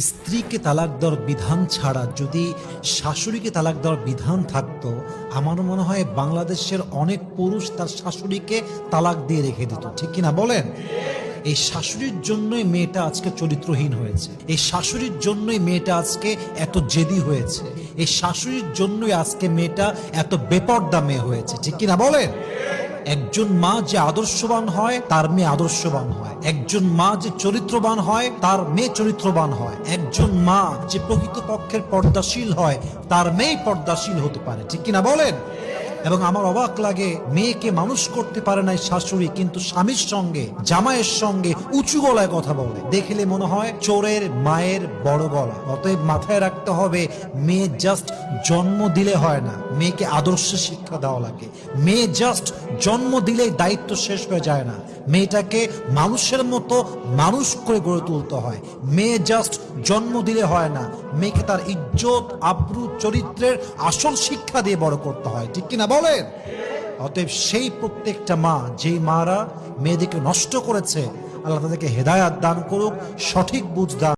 স্ত্রীকে তালাক দেওয়ার বিধান ছাড়া যদি শাশুড়িকে তালাক দেওয়ার বিধান থাকতো আমার মনে হয় বাংলাদেশের অনেক পুরুষ তার শাশুড়িকে তালাক দিয়ে রেখে দিত। ঠিক কিনা বলেন? এই শাশুড়ির জন্যই মেয়েটা আজকে চরিত্রহীন হয়েছে। এই শাশুড়ির জন্যই মেয়েটা আজকে এত জেদি হয়েছে। এই শাশুড়ির জন্যই আজকে মেয়েটা এত বেপর্দা মেয়ে হয়েছে। ঠিক কিনা বলেন? একজন মা যে আদর্শবান হয়, তার মেয়ে আদর্শবান হয়। একজন মা যে চরিত্রবান হয়, তার মেয়ে চরিত্রবান হয়। একজন মা যে প্রকৃত পক্ষের পর্দাশীল হয়, তার মেয়ে পর্দাশীল হতে পারে। ঠিক কিনা বলেন? এবং আমার অবাক লাগে, মেয়েকে মানুষ করতে পারে না এই শাশুড়ি, কিন্তু স্বামীর সঙ্গে, জামাইয়ের সঙ্গে উঁচু গলায় কথা বলে। দেখলে মনে হয় চোরের মায়ের বড় গলা। অতএব মাথায় রাখতে হবে, মেয়ে জাস্ট জন্ম দিলে হয় না। মেয়েকে আদর্শ শিক্ষা দেওয়া লাগে। মেয়ে জাস্ট জন্ম দিলেই দায়িত্ব শেষ হয়ে যায় না। মেয়েটাকে মানুষের মতো মানুষ করে গড়ে তুলতে হয়। মেয়ে জাস্ট জন্ম দিলে হয় না। মেয়েকে তার ইজ্জত, আব্রু, চরিত্রের আসল শিক্ষা দিয়ে বড় করতে হয়। ঠিক কিনা বলেন, অতএব সেই প্রত্যেকটা মা, যেই মারা মেয়েদেরকে নষ্ট করেছে, আল্লাহ তাদেরকে হেদায়াত দান করুক, সঠিক বুঝ দান